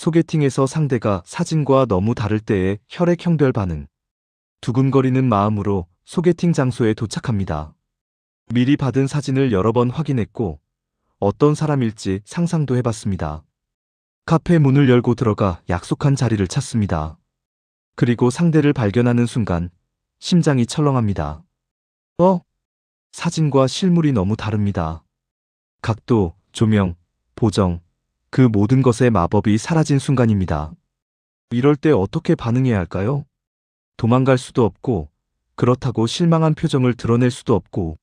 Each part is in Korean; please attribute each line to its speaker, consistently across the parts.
Speaker 1: 소개팅에서 상대가 사진과 너무 다를 때의 혈액형별 반응. 두근거리는 마음으로 소개팅 장소에 도착합니다. 미리 받은 사진을 여러 번 확인했고 어떤 사람일지 상상도 해봤습니다. 카페 문을 열고 들어가 약속한 자리를 찾습니다. 그리고 상대를 발견하는 순간 심장이 철렁합니다. 어? 사진과 실물이 너무 다릅니다. 각도, 조명, 보정, 그 모든 것의 마법이 사라진 순간입니다. 이럴 때 어떻게 반응해야 할까요? 도망갈 수도 없고, 그렇다고 실망한 표정을 드러낼 수도 없고,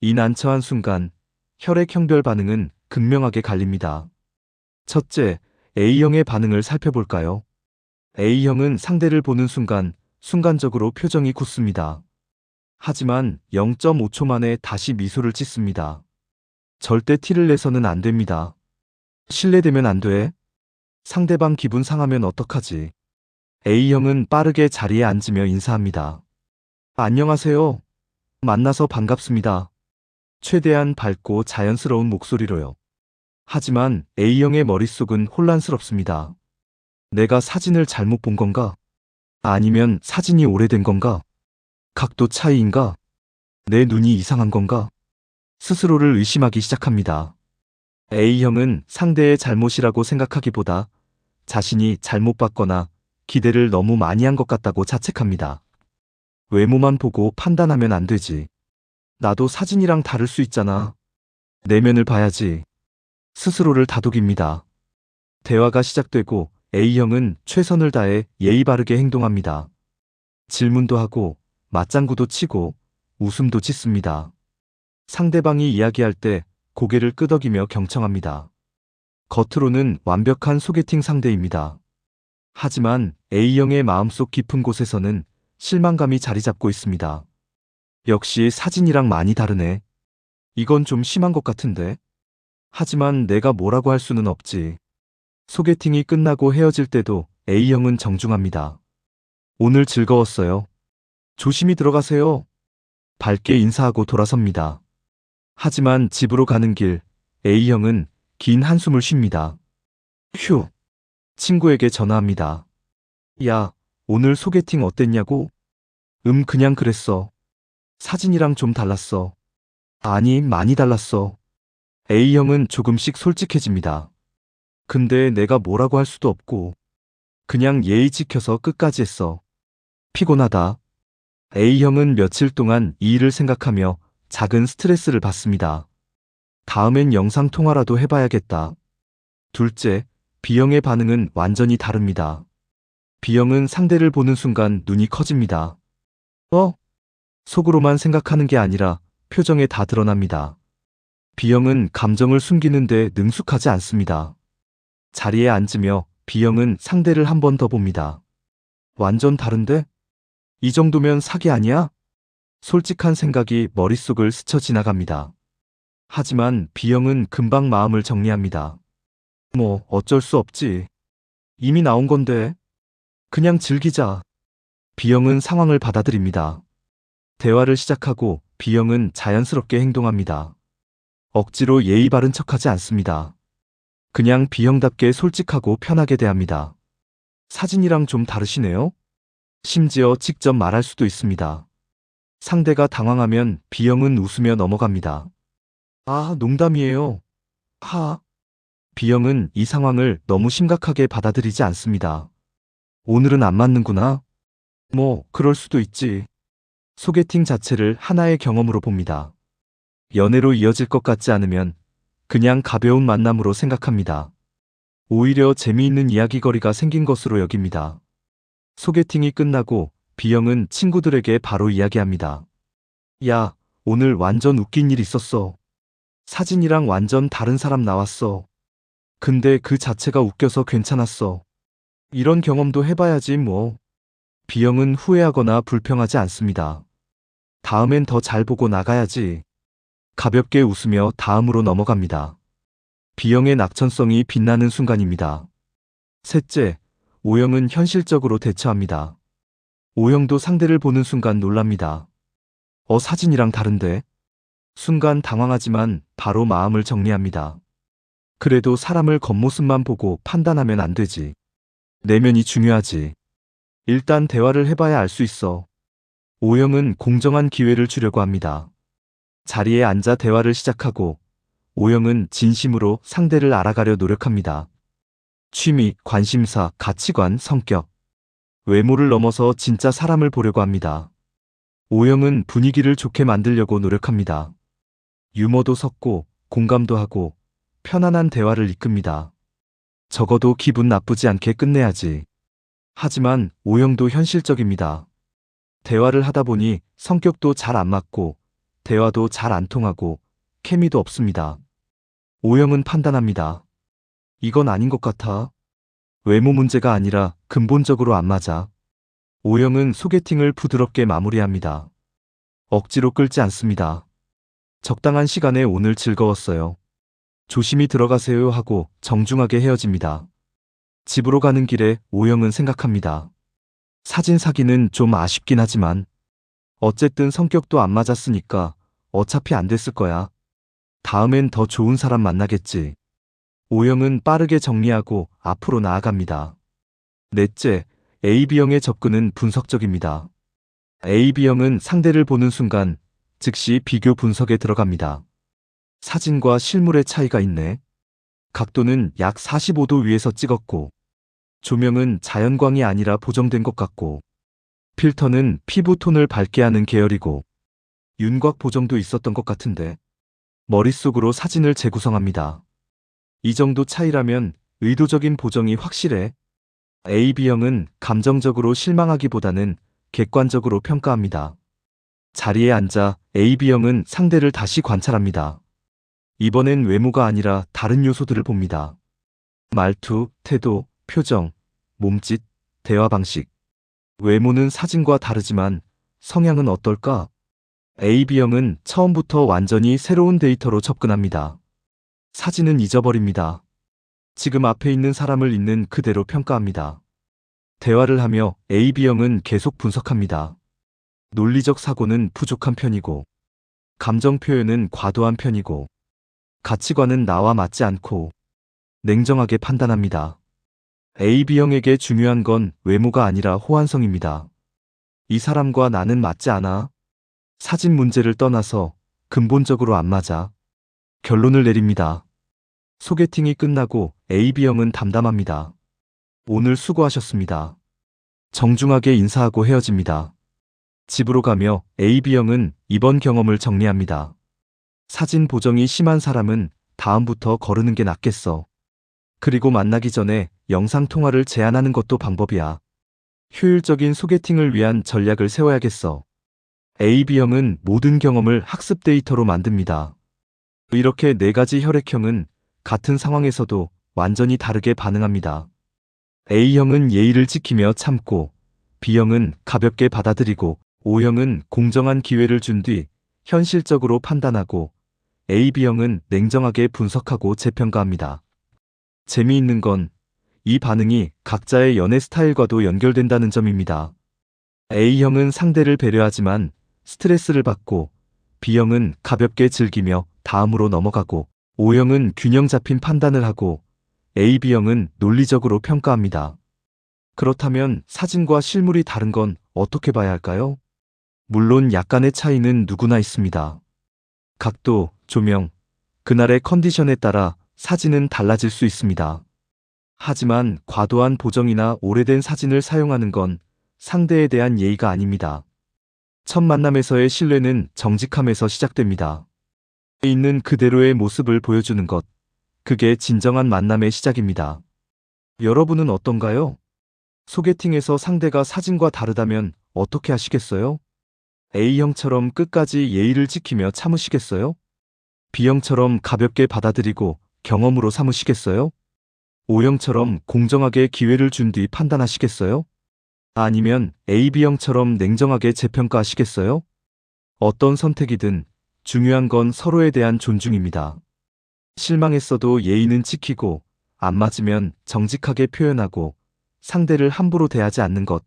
Speaker 1: 이 난처한 순간, 혈액 형별 반응은 극명하게 갈립니다. 첫째, A형의 반응을 살펴볼까요? A형은 상대를 보는 순간, 순간적으로 표정이 굳습니다. 하지만 0.5초 만에 다시 미소를 짓습니다. 절대 티를 내서는 안 됩니다. 실례되면 안 돼. 상대방 기분 상하면 어떡하지? A형은 빠르게 자리에 앉으며 인사합니다. 안녕하세요. 만나서 반갑습니다. 최대한 밝고 자연스러운 목소리로요. 하지만 A형의 머릿속은 혼란스럽습니다. 내가 사진을 잘못 본 건가? 아니면 사진이 오래된 건가? 각도 차이인가? 내 눈이 이상한 건가? 스스로를 의심하기 시작합니다. A형은 상대의 잘못이라고 생각하기보다 자신이 잘못 봤거나 기대를 너무 많이 한 것 같다고 자책합니다. 외모만 보고 판단하면 안 되지. 나도 사진이랑 다를 수 있잖아. 내면을 봐야지. 스스로를 다독입니다. 대화가 시작되고 A형은 최선을 다해 예의 바르게 행동합니다. 질문도 하고 맞장구도 치고 웃음도 짓습니다. 상대방이 이야기할 때 고개를 끄덕이며 경청합니다. 겉으로는 완벽한 소개팅 상대입니다. 하지만 A형의 마음속 깊은 곳에서는 실망감이 자리 잡고 있습니다. 역시 사진이랑 많이 다르네. 이건 좀 심한 것 같은데. 하지만 내가 뭐라고 할 수는 없지. 소개팅이 끝나고 헤어질 때도 A형은 정중합니다. 오늘 즐거웠어요. 조심히 들어가세요. 밝게 인사하고 돌아섭니다. 하지만 집으로 가는 길 A형은 긴 한숨을 쉽니다. 휴. 친구에게 전화합니다. 야, 오늘 소개팅 어땠냐고? 음, 그냥 그랬어. 사진이랑 좀 달랐어. 아니, 많이 달랐어. A형은 조금씩 솔직해집니다. 근데 내가 뭐라고 할 수도 없고, 그냥 예의 지켜서 끝까지 했어. 피곤하다. A형은 며칠 동안 이 일을 생각하며 작은 스트레스를 받습니다. 다음엔 영상통화라도 해봐야겠다. 둘째, B형의 반응은 완전히 다릅니다. B형은 상대를 보는 순간 눈이 커집니다. 어? 속으로만 생각하는 게 아니라 표정에 다 드러납니다. B형은 감정을 숨기는데 능숙하지 않습니다. 자리에 앉으며 B형은 상대를 한 번 더 봅니다. 완전 다른데? 이 정도면 사기 아니야? 솔직한 생각이 머릿속을 스쳐 지나갑니다. 하지만 B형은 금방 마음을 정리합니다. 뭐 어쩔 수 없지. 이미 나온 건데. 그냥 즐기자. B형은 상황을 받아들입니다. 대화를 시작하고 B형은 자연스럽게 행동합니다. 억지로 예의 바른 척하지 않습니다. 그냥 B형답게 솔직하고 편하게 대합니다. 사진이랑 좀 다르시네요? 심지어 직접 말할 수도 있습니다. 상대가 당황하면 B형은 웃으며 넘어갑니다. 아, 농담이에요. 하. B형은 이 상황을 너무 심각하게 받아들이지 않습니다. 오늘은 안 맞는구나. 뭐, 그럴 수도 있지. 소개팅 자체를 하나의 경험으로 봅니다. 연애로 이어질 것 같지 않으면 그냥 가벼운 만남으로 생각합니다. 오히려 재미있는 이야기거리가 생긴 것으로 여깁니다. 소개팅이 끝나고 B형은 친구들에게 바로 이야기합니다. 야, 오늘 완전 웃긴 일 있었어. 사진이랑 완전 다른 사람 나왔어. 근데 그 자체가 웃겨서 괜찮았어. 이런 경험도 해봐야지 뭐. B형은 후회하거나 불평하지 않습니다. 다음엔 더 잘 보고 나가야지. 가볍게 웃으며 다음으로 넘어갑니다. B형의 낙천성이 빛나는 순간입니다. 셋째, O형은 현실적으로 대처합니다. O형도 상대를 보는 순간 놀랍니다. 어, 사진이랑 다른데? 순간 당황하지만 바로 마음을 정리합니다. 그래도 사람을 겉모습만 보고 판단하면 안 되지. 내면이 중요하지. 일단 대화를 해봐야 알 수 있어. 오영은 공정한 기회를 주려고 합니다. 자리에 앉아 대화를 시작하고 오영은 진심으로 상대를 알아가려 노력합니다. 취미, 관심사, 가치관, 성격. 외모를 넘어서 진짜 사람을 보려고 합니다. 오영은 분위기를 좋게 만들려고 노력합니다. 유머도 섞고 공감도 하고 편안한 대화를 이끕니다. 적어도 기분 나쁘지 않게 끝내야지. 하지만 오영도 현실적입니다. 대화를 하다 보니 성격도 잘 안 맞고 대화도 잘 안 통하고 케미도 없습니다. 오영은 판단합니다. 이건 아닌 것 같아. 외모 문제가 아니라 근본적으로 안 맞아. 오영은 소개팅을 부드럽게 마무리합니다. 억지로 끌지 않습니다. 적당한 시간에 오늘 즐거웠어요. 조심히 들어가세요 하고 정중하게 헤어집니다. 집으로 가는 길에 오영은 생각합니다. 사진 사기는 좀 아쉽긴 하지만 어쨌든 성격도 안 맞았으니까 어차피 안 됐을 거야. 다음엔 더 좋은 사람 만나겠지. 오영은 빠르게 정리하고 앞으로 나아갑니다. 넷째, AB형의 접근은 분석적입니다. AB형은 상대를 보는 순간 즉시 비교 분석에 들어갑니다. 사진과 실물의 차이가 있네. 각도는 약 45도 위에서 찍었고, 조명은 자연광이 아니라 보정된 것 같고, 필터는 피부 톤을 밝게 하는 계열이고, 윤곽 보정도 있었던 것 같은데, 머릿속으로 사진을 재구성합니다. 이 정도 차이라면 의도적인 보정이 확실해. AB형은 감정적으로 실망하기보다는 객관적으로 평가합니다. 자리에 앉아 AB형은 상대를 다시 관찰합니다. 이번엔 외모가 아니라 다른 요소들을 봅니다. 말투, 태도, 표정, 몸짓, 대화 방식. 외모는 사진과 다르지만 성향은 어떨까? AB형은 처음부터 완전히 새로운 데이터로 접근합니다. 사진은 잊어버립니다. 지금 앞에 있는 사람을 있는 그대로 평가합니다. 대화를 하며 AB형은 계속 분석합니다. 논리적 사고는 부족한 편이고, 감정 표현은 과도한 편이고, 가치관은 나와 맞지 않고, 냉정하게 판단합니다. AB형에게 중요한 건 외모가 아니라 호환성입니다. 이 사람과 나는 맞지 않아. 사진 문제를 떠나서 근본적으로 안 맞아. 결론을 내립니다. 소개팅이 끝나고 AB형은 담담합니다. 오늘 수고하셨습니다. 정중하게 인사하고 헤어집니다. 집으로 가며 AB형은 이번 경험을 정리합니다. 사진 보정이 심한 사람은 다음부터 거르는 게 낫겠어. 그리고 만나기 전에 영상 통화를 제한하는 것도 방법이야. 효율적인 소개팅을 위한 전략을 세워야겠어. AB형은 모든 경험을 학습 데이터로 만듭니다. 이렇게 네 가지 혈액형은 같은 상황에서도 완전히 다르게 반응합니다. A형은 예의를 지키며 참고, B형은 가볍게 받아들이고, O형은 공정한 기회를 준 뒤 현실적으로 판단하고, AB형은 냉정하게 분석하고 재평가합니다. 재미있는 건 이 반응이 각자의 연애 스타일과도 연결된다는 점입니다. A형은 상대를 배려하지만 스트레스를 받고 B형은 가볍게 즐기며 다음으로 넘어가고 O형은 균형 잡힌 판단을 하고 AB형은 논리적으로 평가합니다. 그렇다면 사진과 실물이 다른 건 어떻게 봐야 할까요? 물론 약간의 차이는 누구나 있습니다. 각도, 조명, 그날의 컨디션에 따라 사진은 달라질 수 있습니다. 하지만 과도한 보정이나 오래된 사진을 사용하는 건 상대에 대한 예의가 아닙니다. 첫 만남에서의 신뢰는 정직함에서 시작됩니다. 있는 그대로의 모습을 보여주는 것. 그게 진정한 만남의 시작입니다. 여러분은 어떤가요? 소개팅에서 상대가 사진과 다르다면 어떻게 하시겠어요? A형처럼 끝까지 예의를 지키며 참으시겠어요? B형처럼 가볍게 받아들이고 경험으로 삼으시겠어요? O형처럼 공정하게 기회를 준 뒤 판단하시겠어요? 아니면 AB형처럼 냉정하게 재평가하시겠어요? 어떤 선택이든 중요한 건 서로에 대한 존중입니다. 실망했어도 예의는 지키고 안 맞으면 정직하게 표현하고 상대를 함부로 대하지 않는 것.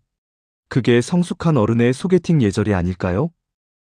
Speaker 1: 그게 성숙한 어른의 소개팅 예절이 아닐까요?